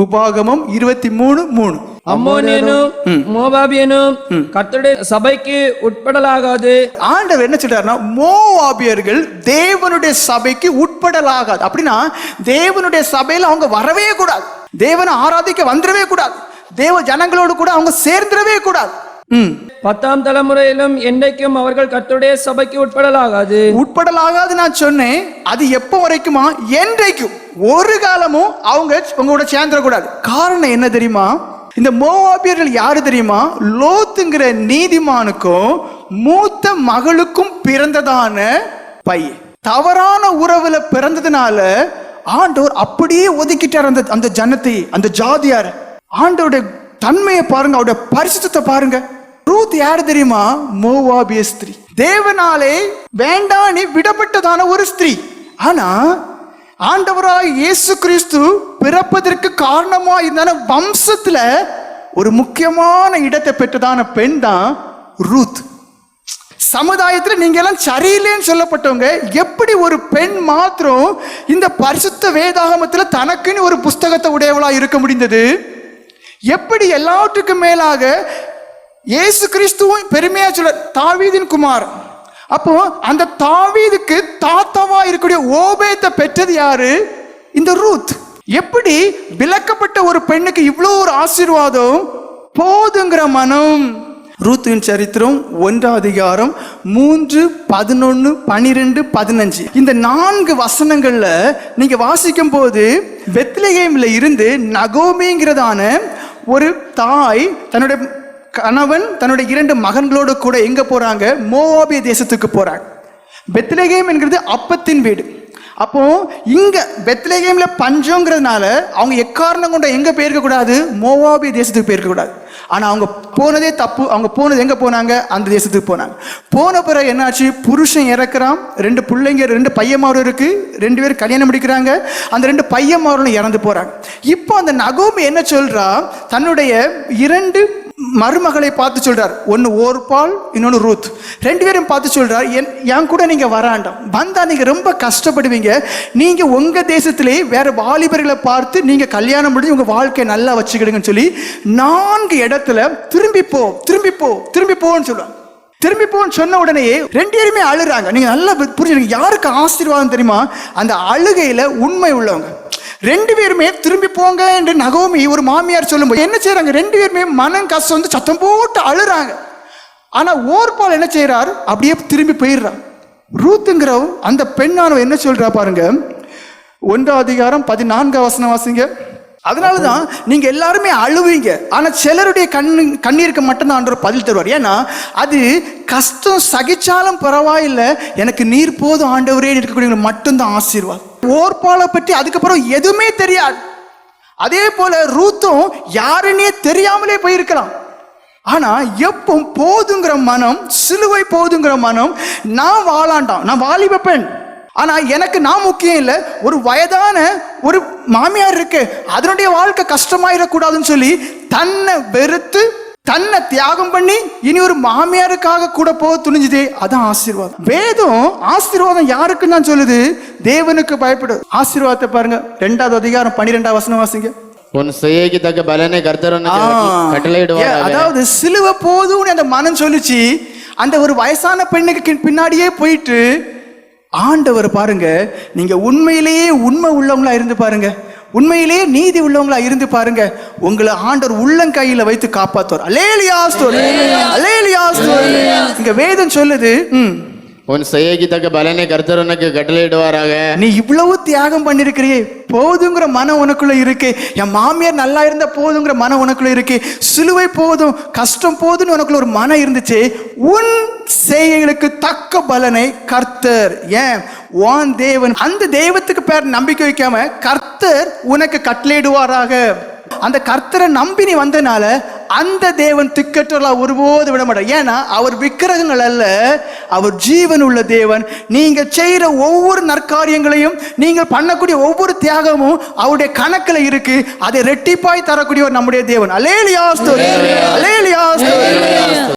உபாகமம் இருபத்தி மூணு மூணு. அம்மோனியனும் மோபாபியனும் கர்த்தருடைய சபைக்கு உட்படலாகாது. ஆண்டவர் என்ன சொல்றாருன்னா மோவாபியர்கள் தேவனுடைய சபைக்கு உட்படலாகாது. அப்படின்னா தேவனுடைய சபையில அவங்க வரவே கூடாது. தேவனை ஆராதிக்க வந்துடவே கூடாது. தேவ ஜனங்களோடு கூட அவங்க சேர்ந்துடவே கூடாது. பத்தாம் தலைமுறையிலும் என்றைக்கும் அவர்கள் கர்த்தருடைய சபைக்கு உட்படலாகாது. உட்படலாகாது நான் சொன்னேன். அது எப்போ வரைக்குமா? என்றைக்கும் ஒரு காலமும் அவங்க உங்களோட சேர்ந்துடக்கூடாது. காரணம் என்ன தெரியுமா? இந்த மோவாபியர்கள் யாரு தெரியுமா? லோத்துங்கிற நீதிமானுக்கும் மூத்த மகளுக்கும் பிறந்ததான பையன். தவறான உறவுல பிறந்ததுனால ஆண்டவர் அப்படியே ஒதுக்கிட்டார் அந்த அந்த ஜனத்தை அந்த ஜாதியார். ஆண்டவருடைய தன்மையை பாருங்க அவருடைய பரிசுத்தத்தை பாருங்க. ரூத் யார் தெரியுமா? மோவாபிய ஸ்திரீ. தேவனாலே வேண்டானே விடப்பட்டதான ஒரு ஸ்திரீ. ஆனா ஆண்டவராக இயேசு கிறிஸ்து பிறப்பதற்கு காரணமா இருந்தான வம்சத்துல ஒரு முக்கியமான இடத்தை பெற்றதான பெண் தான் ரூத். சமுதாயத்துல நீங்க எல்லாம் சரியில்லைன்னு சொல்லப்பட்டவங்க எப்படி ஒரு பெண் மாத்திரம் இந்த பரிசுத்த வேதாகமத்துல தனக்குன்னு ஒரு புஸ்தகத்தை உடையவளா இருக்க முடிந்தது? எப்படி எல்லாவற்றுக்கும் மேலாக இயேசு கிறிஸ்துவும் பெருமையா சொல்ல தாவீதின் குமார். அப்போ அந்த தாவீதுக்கு தாத்தாவா இருக்கக்கூடிய ஓபேத்தை பெற்றது யாரு? இந்த ரூத். எப்படி விளக்கப்பட்ட ஒரு பெண்ணுக்கு இவ்வளோ ஒரு ஆசீர்வாதம்? போதுங்கிற மனம். ரூத்தின் சரித்திரம் ஒன்றாம் அதிகாரம் மூன்று பதினொன்று பனிரெண்டு பதினஞ்சு. இந்த நான்கு வசனங்களில் நீங்கள் வாசிக்கும் போது வெத்லகேம்ல இருந்து நகோமிங்கிறதான ஒரு தாய் தன்னுடைய கணவன் தன்னுடைய இரண்டு மகன்களோடு கூட எங்க போறாங்க? மோவாபிய தேசத்துக்கு போறாங்க பெத்லகேம் என்கிறது அப்பத்தின் வீடு. அப்போ இங்க பெத்லகேம்ல பஞ்சங்கிறதுனால அவங்க எக்காரணம் கொண்ட எங்க போயிருக்க கூடாது மோவாபிய தேசத்துக்கு போயிருக்க கூடாது ஆனா அவங்க போனதே தப்பு. அவங்க போனது எங்க போனாங்க? அந்த தேசத்துக்கு போனாங்க. போன பிறகு என்னாச்சு? புருஷன் இறக்குறான். ரெண்டு பிள்ளைங்க ரெண்டு பையன்மாரும் இருக்கு. ரெண்டு பேரும் கல்யாணம் முடிக்கிறாங்க. அந்த ரெண்டு பையன்மாரும் இறந்து போறாங்க. இப்போ அந்த நகோமி என்ன சொல்றா? தன்னுடைய இரண்டு மருமகளை பார்த்து சொல்றார். ஒரு ஓர்பால் இன்னொன்று ரூத். ரெண்டு பேரும் பார்த்து சொல்றார் என் என் கூட நீங்கள் வராண்டாம். வந்தால் நீங்கள் ரொம்ப கஷ்டப்படுவீங்க. நீங்கள் உங்கள் தேசத்திலே வேறு வாலிபர்களை பார்த்து நீங்கள் கல்யாணம் முடிஞ்சு உங்கள் வாழ்க்கையை நல்லா வச்சுக்கிடுங்கன்னு சொல்லி நான்கு இடத்துல திரும்பி போ திரும்பி போ திரும்பி போன்னு சொல்லுவாங்க திரும்பி போன்னு சொன்ன உடனே ரெண்டு பேருமே அழுறாங்க. நீங்கள் நல்லா புரிஞ்சுங்க யாருக்கு ஆசீர்வாதம் தெரியுமா? அந்த அழுகையில் உண்மை உள்ளவங்க. ரெண்டு பேருமே திரும்பி போங்க என்று நகோமி ஒரு மாமியார் சொல்லும்போது என்ன செய்யறாங்க ரெண்டு பேருமே மனம் கஷ்டம் வந்து சத்தம் போட்டு அழுறாங்க. ஆனா ஓர்பால் என்ன செய்றார்? அப்படியே திரும்பி போயிடுறான். ரூத்துங்கிறவ அந்த பெண்ணானவ என்ன சொல்றா பாருங்க? ஒன்றாம் அதிகாரம் பதினான்காம் வசனம் வாசிங்க. அதனாலதான் நீங்க எல்லாருமே அழுவீங்க. ஆனா சிலருடைய கண்ணு கண்ணீருக்கு மட்டும்தான் ஆண்டவர் பதில் தருவார். ஏன்னா அது கஷ்டம் சகிச்சாலும் பரவாயில்லை. எனக்கு நீர் போதும் ஆண்டவரே இருக்கக்கூடிய மட்டும்தான் ஆசீர்வாதம் ஓர்பாலை பற்றி அதுக்கப்புறம் எதுவுமே தெரியாது. அதே போல ரூத்தும் யாருன்னே தெரியாமலே போயிருக்கலாம். ஆனா எப்போ போதுங்கிற மனம் சிலுவை போதுங்கிற மனம் நான் வாழாண்டாம் நான் வாலிப பெண். ஆனா எனக்கு நான் முக்கியம் இல்லை ஒரு வயதான ஒரு மாமியார் இருக்கு அதனுடைய வாழ்க்கை கஷ்டமாயிடக்கூடாதுன்னு சொல்லி தன்னை வெறுத்து தன்னை தியாகம் பண்ணி இனி ஒரு மாமியாருக்காக கூட போக துணிஞ்சுதே அதான் ஆசீர்வாதம். வேதம் ஆசீர்வாதம் யாருக்குன்னு தான் சொல்லுது? தேவனுக்கு பயப்படு. ஆசீர்வாதத்தை பாருங்க. ரெண்டாவது அதிகாரம் பன்னிரெண்டாவது வசனம் வாசிங்க. உன் செய்கைக்கு தக்க பலனை கர்த்தர் உனக்கு ஏ, கட்டளையிடுவார் அதாவது சிலுவை போதும்னு அந்த மனம் சொல்லிச்சு. அந்த ஒரு வயசான பெண்ணுக்கு பின்னாடியே போயிட்டு ஆண்டவர் பாருங்க நீங்க உண்மையிலேயே உண்மை உள்ளவங்களா இருந்து பாருங்க. உண்மையிலேயே நீதி உள்ளவங்களா இருந்து பாருங்க. உங்களை ஆண்டவர் உள்ளங்கையில வைத்து காப்பாத்துவார். அலேலியா ஸ்தோத்திரம். அலேலியா ஸ்தோத்திரம். இங்க வேதம் சொல்லுது ம். உன் செய்கைக்கு தக்க பலனை கர்த்தர் உனக்கு கட்டளையிடுவாராக. நீ இவ்வளவு தியாகம் பண்ணிருக்கிறியே போதுங்கிற மனம் உனக்குள்ள இருக்கு. என் மாமியார் நல்லா இருந்தா போதுங்கிற மனம் உனக்குள்ள இருக்கு. சிலுவை போதும் கஷ்டம் போதும்னு உனக்குள்ள ஒரு மனம் இருந்துச்சு உன் செய்கைகளுக்கு தக்க பலனை கர்த்தர் ஏன்? ஓன் தேவன் அந்த தெய்வத்துக்கு பேர் நம்பிக்கை வைக்காம கர்த்தர் உனக்கு கட்டளையிடுவாராக. அந்த கர்த்தரை நம்பி நீ வந்தனால அந்த தேவன் திக்கற்றலா ஒருபோது விட மாட்டார் ஏன்னா அவர் விக்கிரகங்கள் அல்ல அவர் ஜீவன் உள்ள தேவன். நீங்க செய்யற ஒவ்வொரு நற்காரியங்களையும் நீங்கள் பண்ணக்கூடிய ஒவ்வொரு தியாகமும் அவருடைய கணக்குல இருக்கு. அதை ரெட்டிப்பாய் தரக்கூடியவர் நம்முடைய தேவன். அலேலியா ஸ்தோத்திரம். அலேலியா ஸ்தோத்திரம்.